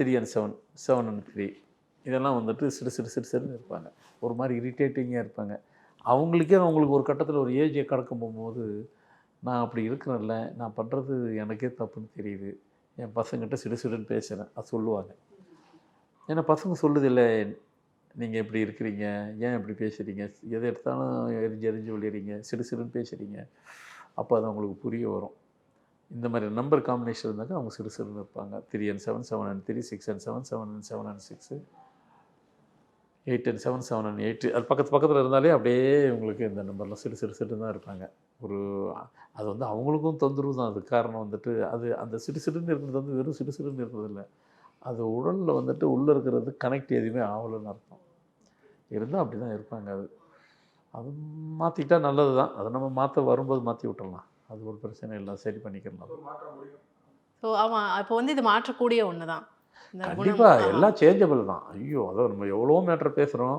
Three and seven seven and three இதெல்லாம் வந்துட்டு சிறு சிறு சிறு சிறுன்னு இருப்பாங்க. ஒரு மாதிரி இரிட்டேட்டிங்காக இருப்பாங்க. அவங்களுக்கே அவங்களுக்கு ஒரு கட்டத்தில் ஒரு ஏஜை கடக்கும் போகும்போது நான் அப்படி இருக்கிறேன்ல நான் பண்ணுறது எனக்கே தப்புன்னு தெரியுது. என் பசங்கிட்ட சிடு சிடுன்னு பேசுகிறேன் அது சொல்லுவாங்க. ஏன்னா பசங்க சொல்லுதில்ல நீங்கள் இப்படி இருக்கிறீங்க ஏன் இப்படி பேசுகிறீங்க எதை எடுத்தாலும் எரிஞ்சு எரிஞ்சு விழுறீங்க. சிடு சிடுன்னு பேசுகிறீங்க அப்போ அது அவங்களுக்கு புரிய வரும். இந்த மாதிரி நம்பர் காம்பினேஷன் இருந்தாக்க அவங்க சிறு சிறு இருப்பாங்க. Three and seven seven and three six and seven seven and seven and six eight and seven seven and eight அது பக்கத்து பக்கத்தில் இருந்தாலே அப்படியே உங்களுக்கு இந்த நம்பர்லாம் சிறு சிறு சிறு தான் இருப்பாங்க. ஒரு அது வந்து அவங்களுக்கும் தொந்தரவு தான். அது காரணம் வந்துட்டு அது அந்த சிறு சிறுன்னு இருக்கிறது வந்து வெறும் சிறு சிறுன்னு இருக்கிறது இல்லை அது உடலில் வந்துட்டு உள்ளே இருக்கிறது கனெக்ட் எதுவுமே ஆகலைன்னு அர்த்தம். இருந்தால் அப்படி தான் இருப்பாங்க அது. அது மாற்றிக்கிட்டா நல்லது தான் அதை நம்ம மாற்ற வரும்போது மாற்றி விட்டுடலாம் அது ஒரு பிரச்சனை இல்லை சரி பண்ணிக்கலாம் ஸோ ஆமாம் இப்போ வந்து இது மாற்றக்கூடிய ஒன்று தான். கண்டிப்பாக. எல்லாம் சேஞ்சபிள் தான் ஐயோ அதான் நம்ம எவ்வளோ மேட்டர் பேசுகிறோம்